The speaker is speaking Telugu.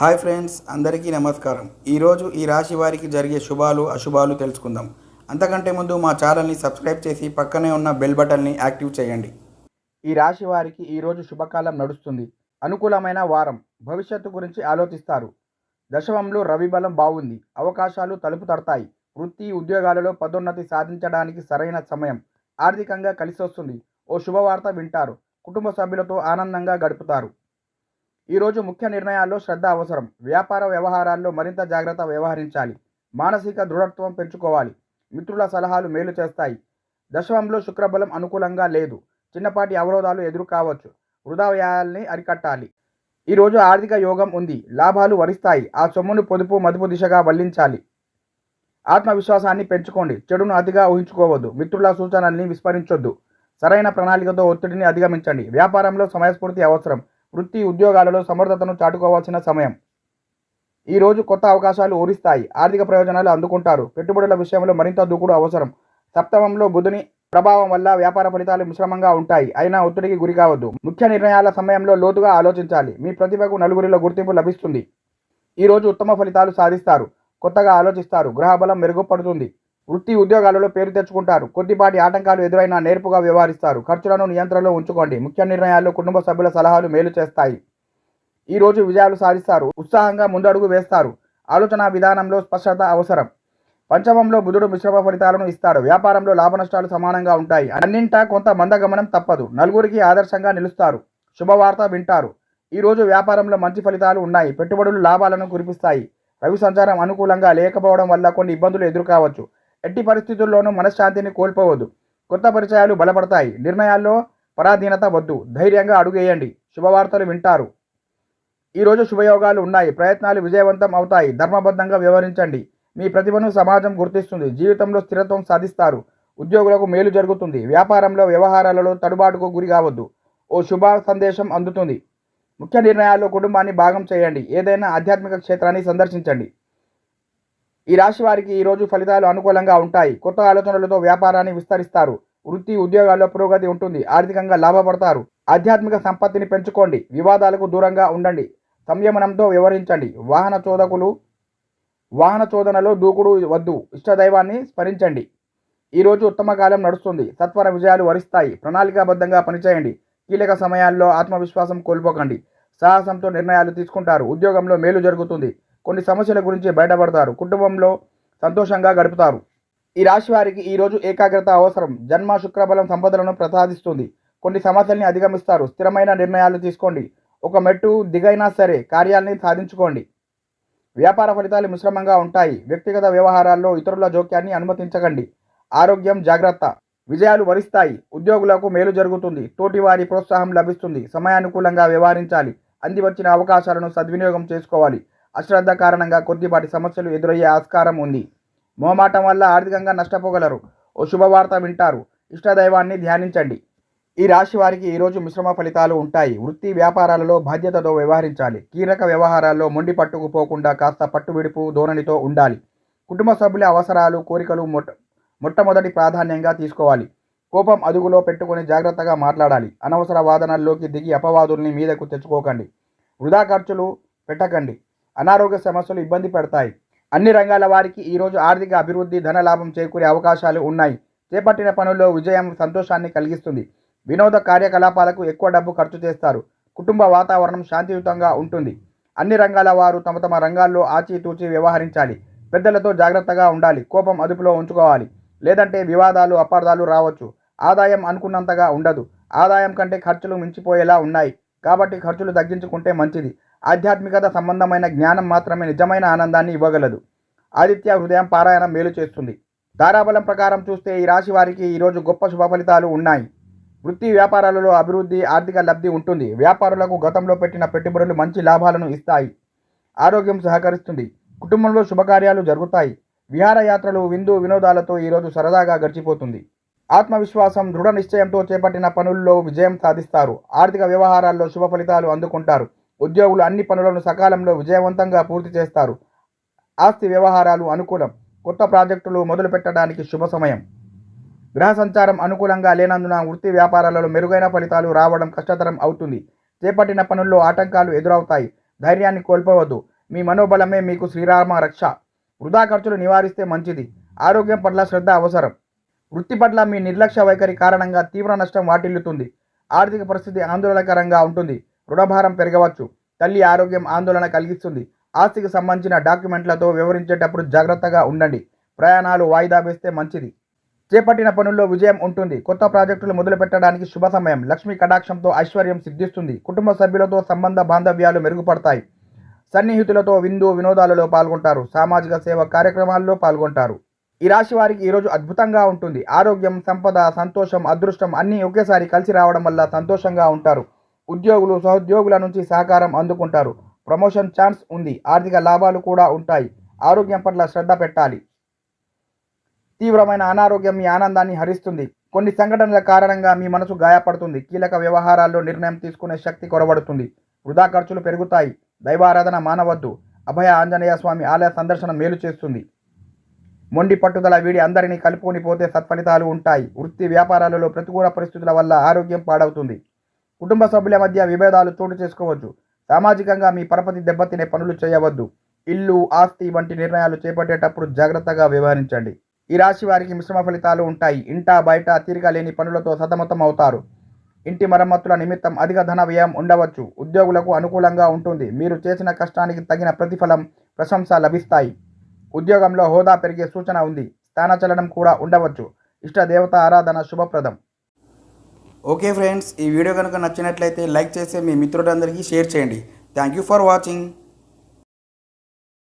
హాయ్ ఫ్రెండ్స్ అందరికీ నమస్కారం. ఈరోజు ఈ రాశి వారికి జరిగే శుభాలు అశుభాలు తెలుసుకుందాం. అంతకంటే ముందు మా ఛానల్ని సబ్స్క్రైబ్ చేసి పక్కనే ఉన్న బెల్ బటన్ని యాక్టివ్ చేయండి. ఈ రాశి వారికి ఈరోజు శుభకాలం నడుస్తుంది. అనుకూలమైన వారం భవిష్యత్తు గురించి ఆలోచిస్తారు. దశమంలో రవి బలం బాగుంది. అవకాశాలు తలుపు తడతాయి. వృత్తి ఉద్యోగాలలో పదోన్నతి సాధించడానికి సరైన సమయం. ఆర్థికంగా కలిసి వస్తుంది ఓ శుభవార్త వింటారు. కుటుంబ సభ్యులతో ఆనందంగా గడుపుతారు. ఈరోజు ముఖ్య నిర్ణయాల్లో శ్రద్ధ అవసరం. వ్యాపార వ్యవహారాల్లో మరింత జాగ్రత్త వ్యవహరించాలి. మానసిక దృఢత్వం పెంచుకోవాలి. మిత్రుల సలహాలు మేలు చేస్తాయి. దశమంలో శుక్రబలం అనుకూలంగా లేదు. చిన్నపాటి అవరోధాలు ఎదురు కావచ్చు వృధా వ్యయాల్ని అరికట్టాలి. ఈరోజు ఆర్థిక యోగం ఉంది. లాభాలు వరిస్తాయి. ఆ సొమ్మును పొదుపు మదుపు దిశగా వల్లించాలి. ఆత్మవిశ్వాసాన్ని పెంచుకోండి. చెడును అతిగా ఊహించుకోవద్దు. మిత్రుల సూచనల్ని విస్మరించొద్దు. సరైన ప్రణాళికతో ఒత్తిడిని అధిగమించండి. వ్యాపారంలో సమయస్ఫూర్తి అవసరం. వృత్తి ఉద్యోగాలలో సమర్థతను చాటుకోవాల్సిన సమయం. ఈరోజు కొత్త అవకాశాలు ఊరిస్తాయి. ఆర్థిక ప్రయోజనాలు అందుకుంటారు. పెట్టుబడుల విషయంలో మరింత దూకుడు అవసరం. సప్తమంలో బుధుని ప్రభావం వల్ల వ్యాపార ఫలితాలు మిశ్రమంగా ఉంటాయి. అయినా ఒత్తిడికి గురి కావద్దు. ముఖ్య నిర్ణయాల సమయంలో లోతుగా ఆలోచించాలి. మీ ప్రతిభకు నలుగురిలో గుర్తింపు లభిస్తుంది. ఈరోజు ఉత్తమ ఫలితాలు సాధిస్తారు. కొత్తగా ఆలోచిస్తారు. గ్రహబలం మెరుగుపడుతుంది. వృత్తి ఉద్యోగాలలో పేరు తెచ్చుకుంటారు. కొద్దిపాటి ఆటంకాలు ఎదురైనా నేర్పుగా వ్యవహరిస్తారు. ఖర్చులను నియంత్రణలో ఉంచుకోండి. ముఖ్య నిర్ణయాల్లో కుటుంబ సభ్యుల సలహాలు మేలు చేస్తాయి. ఈరోజు విజయాలు సాధిస్తారు. ఉత్సాహంగా ముందడుగు వేస్తారు. ఆలోచన విధానంలో స్పష్టత అవసరం. పంచమంలో బుధుడు మిశ్రమ ఫలితాలను ఇస్తాడు. వ్యాపారంలో లాభ నష్టాలు సమానంగా ఉంటాయి. అన్నింటా కొంత మందగమనం తప్పదు. నలుగురికి ఆదర్శంగా నిలుస్తారు. శుభవార్త వింటారు. ఈరోజు వ్యాపారంలో మంచి ఫలితాలు ఉన్నాయి. పెట్టుబడులు లాభాలను కురిపిస్తాయి. రవి సంచారం అనుకూలంగా లేకపోవడం వల్ల కొన్ని ఇబ్బందులు ఎదుర్కావచ్చు. ఎట్టి పరిస్థితుల్లోనూ మనశ్శాంతిని కోల్పోవద్దు. కొత్త పరిచయాలు బలపడతాయి. నిర్ణయాల్లో పరాధీనత వద్దు. ధైర్యంగా అడుగేయండి. శుభవార్తలు వింటారు. ఈరోజు శుభయోగాలు ఉన్నాయి. ప్రయత్నాలు విజయవంతం అవుతాయి. ధర్మబద్ధంగా వ్యవహరించండి. మీ ప్రతిభను సమాజం గుర్తిస్తుంది. జీవితంలో స్థిరత్వం సాధిస్తారు. ఉద్యోగులకు మేలు జరుగుతుంది. వ్యాపారంలో వ్యవహారాలలో తడుబాటుకు గురి కావద్దు. ఓ శుభ సందేశం అందుతుంది. ముఖ్య నిర్ణయాల్లో కుటుంబాన్ని భాగం చేయండి. ఏదైనా ఆధ్యాత్మిక క్షేత్రాన్ని సందర్శించండి. ఈ రాశి వారికి ఈరోజు ఫలితాలు అనుకూలంగా ఉంటాయి. కొత్త ఆలోచనలతో వ్యాపారాన్ని విస్తరిస్తారు. వృత్తి ఉద్యోగాల్లో పురోగతి ఉంటుంది. ఆర్థికంగా లాభపడతారు. ఆధ్యాత్మిక సంపత్తిని పెంచుకోండి. వివాదాలకు దూరంగా ఉండండి. సంయమనంతో వ్యవహరించండి. వాహన చోదకులు వాహన చోదనలో దూకుడు వద్దు. ఇష్టదైవాన్ని స్మరించండి. ఈరోజు ఉత్తమ కాలం నడుస్తుంది. సత్వర విజయాలు వరిస్తాయి. ప్రణాళికాబద్ధంగా పనిచేయండి. కీలక సమయాల్లో ఆత్మవిశ్వాసం కోల్పోకండి. సాహసంతో నిర్ణయాలు తీసుకుంటారు. ఉద్యోగంలో మేలు జరుగుతుంది. కొన్ని సమస్యల గురించి బయటపడతారు. కుటుంబంలో సంతోషంగా గడుపుతారు. ఈ రాశి వారికి ఈరోజు ఏకాగ్రత అవసరం. జన్మ శుక్రబలం సంపదలను ప్రసాదిస్తుంది. కొన్ని సమస్యల్ని అధిగమిస్తారు. స్థిరమైన నిర్ణయాలు తీసుకోండి. ఒక మెట్టు దిగైనా సరే కార్యాలని సాధించుకోండి. వ్యాపార ఫలితాలు మిశ్రమంగా ఉంటాయి. వ్యక్తిగత వ్యవహారాల్లో ఇతరుల జోక్యాన్ని అనుమతించకండి. ఆరోగ్యం జాగ్రత్త. విజయాలు వరిస్తాయి. ఉద్యోగులకు మేలు జరుగుతుంది. తోటివారి ప్రోత్సాహం లభిస్తుంది. సమయానుకూలంగా వ్యవహరించాలి. అంది వచ్చిన అవకాశాలను సద్వినియోగం చేసుకోవాలి. అశ్రద్ధ కారణంగా కొద్దిపాటి సమస్యలు ఎదురయ్యే ఆస్కారం ఉంది. మోమాటం వల్ల ఆర్థికంగా నష్టపోగలరు. ఓ శుభవార్త వింటారు. ఇష్టదైవాన్ని ధ్యానించండి. ఈ రాశి వారికి ఈరోజు మిశ్రమ ఫలితాలు ఉంటాయి. వృత్తి వ్యాపారాలలో బాధ్యతతో వ్యవహరించాలి. కీలక వ్యవహారాల్లో మొండి పట్టుకుపోకుండా కాస్త పట్టు విడుపు ధోరణితో ఉండాలి. కుటుంబ సభ్యుల అవసరాలు కోరికలు మొట్ట మొట్టమొదటి ప్రాధాన్యంగా తీసుకోవాలి. కోపం అదుగులో పెట్టుకొని జాగ్రత్తగా మాట్లాడాలి. అనవసర వాదనల్లోకి దిగి అపవాదుల్ని మీదకు తెచ్చుకోకండి. వృధా ఖర్చులు పెట్టకండి. అనారోగ్య సమస్యలు ఇబ్బంది పెడతాయి. అన్ని రంగాల వారికి ఈరోజు ఆర్థిక అభివృద్ధి ధనలాభం చేకూరే అవకాశాలు ఉన్నాయి. చేపట్టిన పనుల్లో విజయం సంతోషాన్ని కలిగిస్తుంది. వినోద కార్యకలాపాలకు ఎక్కువ డబ్బు ఖర్చు చేస్తారు. కుటుంబ వాతావరణం శాంతియుతంగా ఉంటుంది. అన్ని రంగాల వారు తమ తమ రంగాల్లో ఆచితూచి వ్యవహరించాలి. పెద్దలతో జాగ్రత్తగా ఉండాలి. కోపం అదుపులో ఉంచుకోవాలి. లేదంటే వివాదాలు అపార్థాలు రావచ్చు. ఆదాయం అనుకున్నంతగా ఉండదు. ఆదాయం కంటే ఖర్చులు మించిపోయేలా ఉన్నాయి. కాబట్టి ఖర్చులు తగ్గించుకుంటే మంచిది. ఆధ్యాత్మికత సంబంధమైన జ్ఞానం మాత్రమే నిజమైన ఆనందాన్ని ఇవ్వగలదు. ఆదిత్య హృదయం పారాయణం మేలు చేస్తుంది. ధారాబలం ప్రకారం చూస్తే ఈ రాశి వారికి ఈరోజు గొప్ప శుభ ఫలితాలు ఉన్నాయి. వృత్తి వ్యాపారాలలో అభివృద్ధి ఆర్థిక లబ్ధి ఉంటుంది. వ్యాపారులకు గతంలో పెట్టిన పెట్టుబడులు మంచి లాభాలను ఇస్తాయి. ఆరోగ్యం సహకరిస్తుంది. కుటుంబంలో శుభకార్యాలు జరుగుతాయి. విహారయాత్రలు విందు వినోదాలతో ఈరోజు సరదాగా గడిచిపోతుంది. ఆత్మవిశ్వాసం దృఢ నిశ్చయంతో చేపట్టిన పనుల్లో విజయం సాధిస్తారు. ఆర్థిక వ్యవహారాల్లో శుభ ఫలితాలు అందుకుంటారు. ఉద్యోగులు అన్ని పనులను సకాలంలో విజయవంతంగా పూర్తి చేస్తారు. ఆస్తి వ్యవహారాలు అనుకూలం. కొత్త ప్రాజెక్టులు మొదలు పెట్టడానికి శుభ సమయం. గ్రహ సంచారం అనుకూలంగా లేనందున వృత్తి వ్యాపారాలలో మెరుగైన ఫలితాలు రావడం కష్టతరం అవుతుంది. చేపట్టిన పనుల్లో ఆటంకాలు ఎదురవుతాయి. ధైర్యాన్ని కోల్పోవద్దు. మీ మనోబలమే మీకు శ్రీరామ రక్ష. వృధా ఖర్చులు నివారిస్తే మంచిది. ఆరోగ్యం పట్ల శ్రద్ధ అవసరం. వృత్తి పట్ల మీ నిర్లక్ష్య వైఖరి కారణంగా తీవ్ర నష్టం వాటిల్లుతుంది. ఆర్థిక పరిస్థితి ఆందోళనకరంగా ఉంటుంది. రుణభారం పెరగవచ్చు. తల్లి ఆరోగ్యం ఆందోళన కలిగిస్తుంది. ఆస్తికి సంబంధించిన డాక్యుమెంట్లతో వివరించేటప్పుడు జాగ్రత్తగా ఉండండి. ప్రయాణాలు వాయిదా వేస్తే మంచిది. చేపట్టిన పనుల్లో విజయం ఉంటుంది. కొత్త ప్రాజెక్టులు మొదలు పెట్టడానికి శుభ సమయం. లక్ష్మీ కటాక్షంతో ఐశ్వర్యం సిద్ధిస్తుంది. కుటుంబ సభ్యులతో సంబంధ బాంధవ్యాలు మెరుగుపడతాయి. సన్నిహితులతో విందు వినోదాలలో పాల్గొంటారు. సామాజిక సేవ కార్యక్రమాల్లో పాల్గొంటారు. ఈ రాశి వారికి ఈరోజు అద్భుతంగా ఉంటుంది. ఆరోగ్యం సంపద సంతోషం అదృష్టం అన్నీ ఒకేసారి కలిసి రావడం వల్ల సంతోషంగా ఉంటారు. ఉద్యోగులు సహోద్యోగుల నుంచి సహకారం అందుకుంటారు. ప్రమోషన్ ఛాన్స్ ఉంది. ఆర్థిక లాభాలు కూడా ఉంటాయి. ఆరోగ్యం పట్ల శ్రద్ధ పెట్టాలి. తీవ్రమైన అనారోగ్యం మీ ఆనందాన్ని హరిస్తుంది. కొన్ని సంఘటనల కారణంగా మీ మనసు గాయపడుతుంది. కీలక వ్యవహారాల్లో నిర్ణయం తీసుకునే శక్తి కొరబడుతుంది వృధా ఖర్చులు పెరుగుతాయి. దైవారాధన మానవద్దు. అభయ ఆంజనేయ స్వామి ఆలయ సందర్శన మేలు చేస్తుంది. మొండి పట్టుదల వీడి అందరినీ కలుపుకొని పోతే సత్ఫలితాలు ఉంటాయి. వృత్తి వ్యాపారాలలో ప్రతికూల పరిస్థితుల వల్ల ఆరోగ్యం పాడవుతుంది. కుటుంబ సభ్యుల మధ్య విభేదాలు చోటు చేసుకోవచ్చు సామాజికంగా మీ పరపతి దెబ్బతినే పనులు చేయవద్దు. ఇల్లు ఆస్తి వంటి నిర్ణయాలు చేపట్టేటప్పుడు జాగ్రత్తగా వ్యవహరించండి. ఈ రాశి వారికి మిశ్రమ ఫలితాలు ఉంటాయి. ఇంట బయట తీరిక లేని పనులతో సతమతం అవుతారు. ఇంటి మరమ్మతుల నిమిత్తం అధిక ధన వ్యయం ఉండవచ్చు. ఉద్యోగులకు అనుకూలంగా ఉంటుంది. మీరు చేసిన కష్టానికి తగిన ప్రతిఫలం ప్రశంస లభిస్తాయి. ఉద్యోగంలో హోదా పెరిగే సూచన ఉంది. స్థానచలనం కూడా ఉండవచ్చు. ఇష్ట దేవత ఆరాధన శుభప్రదం. ఓకే ఫ్రెండ్స్ ఈ వీడియో కనుక నచ్చినట్లయితే లైక్ చేసి మీ మిత్రులందరికీ షేర్ చేయండి. Thank you for watching